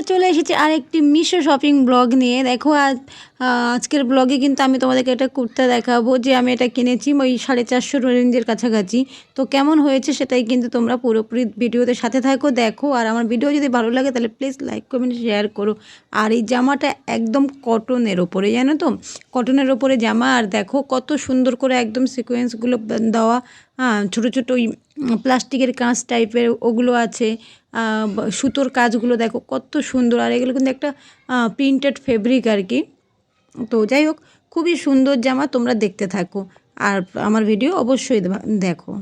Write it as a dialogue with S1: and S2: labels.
S1: বন্ধুরা চলে এসেছি আরেকটি মিশো শপিং ব্লগ নিয়ে। দেখো আজ আজকের ব্লগে কিন্তু আমি তোমাদেরকে একটা কুর্তা দেখাবো যে আমি এটা কিনেছি ওই সাড়ে চারশো রেঞ্জের কাছাকাছি। তো কেমন হয়েছে সেটাই কিন্তু তোমরা পুরোপুরি ভিডিওতে সাথে থাকো, দেখো। আর আমার ভিডিও যদি ভালো লাগে তাহলে প্লিজ লাইক কমেন্ট শেয়ার করো। আর এই জামাটা একদম কটনের ওপরে, জানো তো? কটনের ওপরে জামা। আর দেখো কত সুন্দর করে একদম সিকোয়েন্সগুলো দেওয়া হ্যাঁ ছোটো ছোটো ওই প্লাস্টিকের কাঁচ টাইপের ওগুলো আছে। সুতোর কাজগুলো দেখো কত সুন্দর। আর এগুলো কিন্তু একটা প্রিন্টেড ফেব্রিক আর কি। তো যাই হোক, খুবই সুন্দর জামা তোমরা দেখতে থাকো। আর আমার ভিডিও অবশ্যই দেখো।